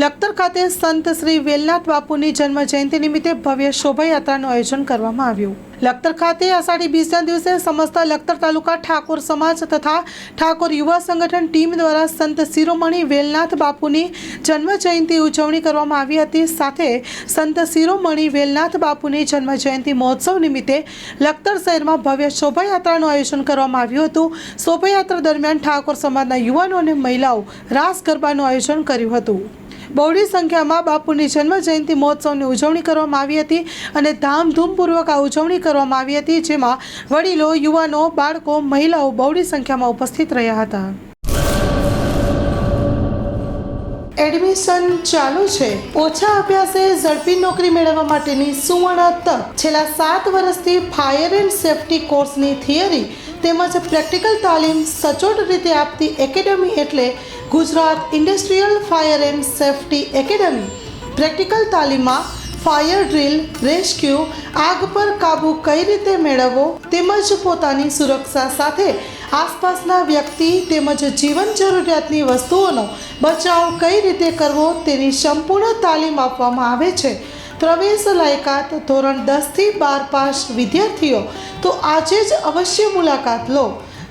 લખતર ખાતે સંત શ્રી વેલનાથ બાપુની જન્મ જયંતિ નિમિત્તે ભવ્ય શોભાયાત્રાનું આયોજન કરવામાં આવ્યું. લખતર ખાતે આષાઢી બીજના દિવસે સમસ્ત લખતર તાલુકા ઠાકોર સમાજ તથા ઠાકોર યુવા સંગઠન ટીમ દ્વારા સંત શિરોમણી વેલનાથ બાપુની જન્મ જયંતિ ઉજવણી કરવામાં આવી હતી. સાથે સંત શિરોમણી વેલનાથ બાપુની જન્મ જયંતિ મહોત્સવ નિમિત્તે લખતર શહેરમાં ભવ્ય શોભાયાત્રાનું આયોજન કરવામાં આવ્યું હતું. શોભાયાત્રા દરમિયાન ઠાકોર સમાજના યુવાનો અને મહિલાઓ રાસ ગરબાનું આયોજન કર્યું હતું. બહોળી સંખ્યામાં બાપુની જન્મ જયંતિ મહોત્સવની ઉજવણી કરવામાં આવી હતી અને ધામધૂમપૂર્વક આ ઉજવણી કરવામાં આવી હતી, જેમાં વડીલો, યુવાનો, બાળકો, મહિલાઓ બહોળી સંખ્યામાં ઉપસ્થિત રહ્યા હતા. એડમિશન ચાલુ છે. ઓછા અભ્યાસે ઝડપી નોકરી મેળવવા માટેની સુવર્ણ તક. છેલ્લા સાત વર્ષથી ફાયર એન્ડ સેફટી કોર્સની થિયરી તેમજ પ્રેક્ટિકલ તાલીમ સચોટ રીતે આપતી એકેડમી એટલે Gujarat industrial fire and safety academy practical તાલીમમાં ફાયર ડ્રીલ, રેસ્ક્યુ, આગ પર કાબૂ કઈ રીતે મેળવવો તેમજ પોતાની સુરક્ષા સાથે આસપાસના વ્યક્તિ તેમજ જીવન જરૂરિયાતની વસ્તુઓનો બચાવ કઈ રીતે કરવો તેની સંપૂર્ણ તાલીમ આપવામાં આવે છે. પ્રવેશ લાયકાત ધોરણ દસથી બાર પાસ વિદ્યાર્થીઓ, તો આજે જ અવશ્ય મુલાકાત લો.